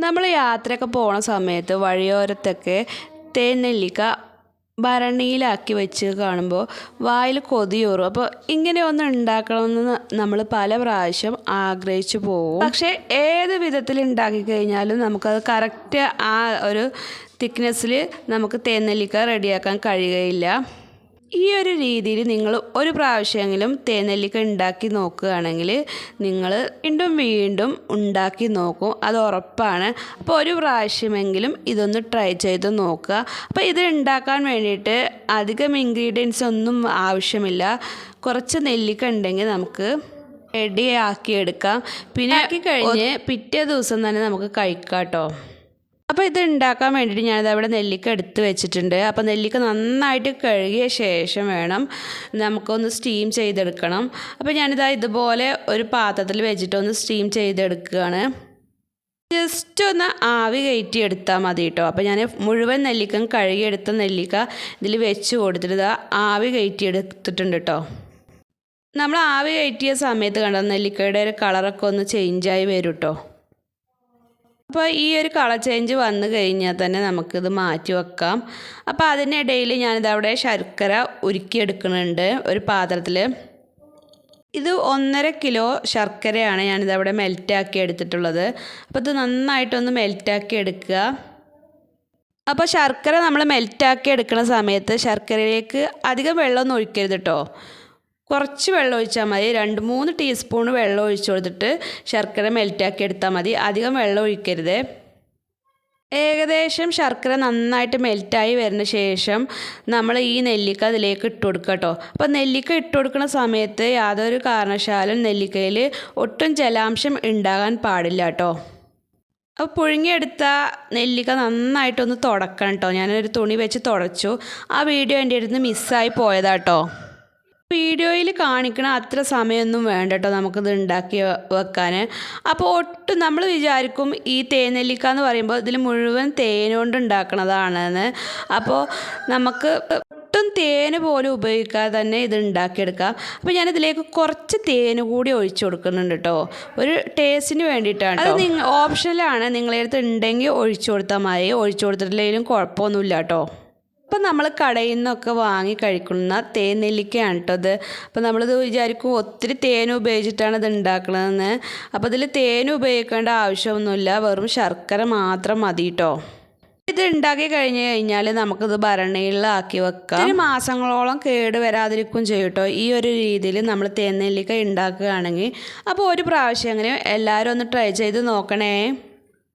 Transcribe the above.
നമ്മൾ യാത്രയൊക്കെ പോണ സമയത്ത് വഴിയോരത്തൊക്കെ തേനെല്ലിക്ക ഭരണിയിലാക്കി വെച്ച് കാണുമ്പോൾ വായിൽ കൊതിയൂറും അപ്പോൾ ഇങ്ങനെ ഒന്ന് ഉണ്ടാക്കണമെന്ന് നമ്മൾ പല പ്രാവശ്യം ആഗ്രഹിച്ചു പോകും പക്ഷേ ഏത് വിധത്തിൽ ഉണ്ടാക്കി കഴിഞ്ഞാലും നമുക്കത് കറക്റ്റ് ആ ഒരു തിക്നെസ്സിൽ നമുക്ക് തേനെല്ലിക്ക റെഡിയാക്കാൻ കഴിയുകയില്ല. ഈ ഒരു രീതിയിൽ നിങ്ങൾ ഒരു പ്രാവശ്യമെങ്കിലും തേനെല്ലിക്ക ഉണ്ടാക്കി നോക്കുകയാണെങ്കിൽ നിങ്ങൾ വീണ്ടും വീണ്ടും ഉണ്ടാക്കി നോക്കും. അത് ഉറപ്പാണ്. അപ്പോൾ ഒരു പ്രാവശ്യമെങ്കിലും ഇതൊന്ന് ട്രൈ ചെയ്ത് നോക്കുക. അപ്പോൾ ഇത് ഉണ്ടാക്കാൻ വേണ്ടിയിട്ട് അധികം ഇൻഗ്രീഡിയൻസ് ഒന്നും ആവശ്യമില്ല. കുറച്ച് നെല്ലിക്ക ഉണ്ടെങ്കിൽ നമുക്ക് റെഡിയാക്കിയെടുക്കാം. പിന്നെ ആക്കി കഴിഞ്ഞ് പിറ്റേ ദിവസം തന്നെ നമുക്ക് കഴിക്കാം കേട്ടോ. അപ്പോൾ ഇത് ഉണ്ടാക്കാൻ വേണ്ടിയിട്ട് ഞാനിത് അവിടെ നെല്ലിക്ക എടുത്ത് വെച്ചിട്ടുണ്ട്. അപ്പോൾ നെല്ലിക്ക നന്നായിട്ട് കഴുകിയ ശേഷം വേണം നമുക്കൊന്ന് സ്റ്റീം ചെയ്തെടുക്കണം. അപ്പോൾ ഞാനിതാ ഇതുപോലെ ഒരു പാത്രത്തിൽ വെച്ചിട്ട് ഒന്ന് സ്റ്റീം ചെയ്തെടുക്കുകയാണ് ജസ്റ്റ് ഒന്ന് ആവി കയറ്റി എടുത്താൽ മതി കേട്ടോ അപ്പോൾ ഞാൻ മുഴുവൻ നെല്ലിക്കം കഴുകിയെടുത്ത നെല്ലിക്ക ഇതിൽ വെച്ച് കൊടുത്തിട്ട് ആവി കയറ്റി എടുത്തിട്ടുണ്ട് കേട്ടോ നമ്മൾ ആവി കയറ്റിയ സമയത്ത് കണ്ടോ നെല്ലിക്കയുടെ ഒരു കളറൊക്കെ ഒന്ന് ചേഞ്ചായി വരും കേട്ടോ അപ്പോൾ ഈ ഒരു കളർ ചേഞ്ച് വന്നു കഴിഞ്ഞാൽ തന്നെ നമുക്കിത് മാറ്റി വെക്കാം. അപ്പോൾ അതിനിടയിൽ ഞാനിതവിടെ ശർക്കര ഉരുക്കിയെടുക്കുന്നുണ്ട് ഒരു പാത്രത്തിൽ. ഇത് ഒന്നര കിലോ ശർക്കരയാണ് ഞാനിതവിടെ മെൽറ്റാക്കി എടുത്തിട്ടുള്ളത്. അപ്പോൾ ഇത് നന്നായിട്ടൊന്ന് മെൽറ്റാക്കി എടുക്കുക. അപ്പോൾ ശർക്കര നമ്മൾ മെൽറ്റാക്കി എടുക്കുന്ന സമയത്ത് ശർക്കരയിലേക്ക് അധികം വെള്ളമൊന്നും ഒഴിക്കരുത് കേട്ടോ. കുറച്ച് വെള്ളം ഒഴിച്ചാൽ മതി. രണ്ട് മൂന്ന് ടീസ്പൂൺ വെള്ളം ഒഴിച്ചു കൊടുത്തിട്ട് ശർക്കര മെൽറ്റാക്കി എടുത്താൽ മതി. അധികം വെള്ളം ഒഴിക്കരുത്. ഏകദേശം ശർക്കര നന്നായിട്ട് മെൽറ്റായി വരുന്ന ശേഷം നമ്മൾ ഈ നെല്ലിക്ക അതിലേക്ക് ഇട്ട് കൊടുക്കുക കേട്ടോ അപ്പോൾ നെല്ലിക്ക ഇട്ട് കൊടുക്കുന്ന സമയത്ത് യാതൊരു കാരണവശാലും നെല്ലിക്കയിൽ ഒട്ടും ജലാംശം ഉണ്ടാകാൻ പാടില്ല കേട്ടോ അപ്പോൾ പുഴുങ്ങിയെടുത്ത നെല്ലിക്ക നന്നായിട്ടൊന്ന് തുടക്കണം കേട്ടോ ഞാനൊരു തുണി വെച്ച് തുടച്ചു. ആ വീഡിയോ എന്റെ അടുത്ത് മിസ്സായി പോയതാട്ടോ വീഡിയോയിൽ കാണിക്കണ അത്ര സമയമൊന്നും വേണ്ട കേട്ടോ നമുക്കിത് ഉണ്ടാക്കി വെക്കാൻ. അപ്പോൾ ഒട്ടും നമ്മൾ വിചാരിക്കും ഈ തേനെല്ലിക്ക എന്ന് പറയുമ്പോൾ ഇതിൽ മുഴുവൻ തേനുകൊണ്ട് കൊണ്ട് ഉണ്ടാക്കണതാണെന്ന്. അപ്പോൾ നമുക്ക് ഒട്ടും തേന് പോലും ഉപയോഗിക്കാതെ തന്നെ ഇത് ഉണ്ടാക്കിയെടുക്കാം. അപ്പോൾ ഞാനിതിലേക്ക് കുറച്ച് തേന് കൂടി ഒഴിച്ചു കൊടുക്കുന്നുണ്ട് കേട്ടോ. ഒരു ടേസ്റ്റിന് വേണ്ടിയിട്ടാണ് അത് നിങ്ങൾ ഓപ്ഷനിലാണ് നിങ്ങളുടെ അടുത്ത് ഉണ്ടെങ്കിൽ ഒഴിച്ചു കൊടുത്താൽ മതി. ഒഴിച്ചു കൊടുത്തിട്ടില്ലെങ്കിലും കുഴപ്പമൊന്നുമില്ല കേട്ടോ. ഇപ്പം നമ്മൾ കടയിൽ നിന്നൊക്കെ വാങ്ങി കഴിക്കുന്ന തേൻ നെല്ലിക്കയാണ് കേട്ടോ ഇത്. അപ്പം നമ്മളിത് വിചാരിക്കും ഒത്തിരി തേൻ ഉപയോഗിച്ചിട്ടാണ് ഇത് ഉണ്ടാക്കണതെന്ന്. അപ്പോൾ ഇതിൽ തേൻ ഉപയോഗിക്കേണ്ട ആവശ്യമൊന്നുമില്ല. വെറും ശർക്കര മാത്രം മതി കേട്ടോ. ഇത് ഉണ്ടാക്കി കഴിഞ്ഞ് കഴിഞ്ഞാൽ നമുക്കിത് ഭരണിയിലാക്കി വെക്കാം. ഒരു മാസങ്ങളോളം കേട് വരാതിരിക്കും ചെയ്യും കേട്ടോ. ഈ ഒരു രീതിയിൽ നമ്മൾ തേൻ നെല്ലിക്ക ഉണ്ടാക്കുകയാണെങ്കിൽ. അപ്പോൾ ഒരു പ്രാവശ്യം അങ്ങനെ എല്ലാവരും ഒന്ന് ട്രൈ ചെയ്ത് നോക്കണേ.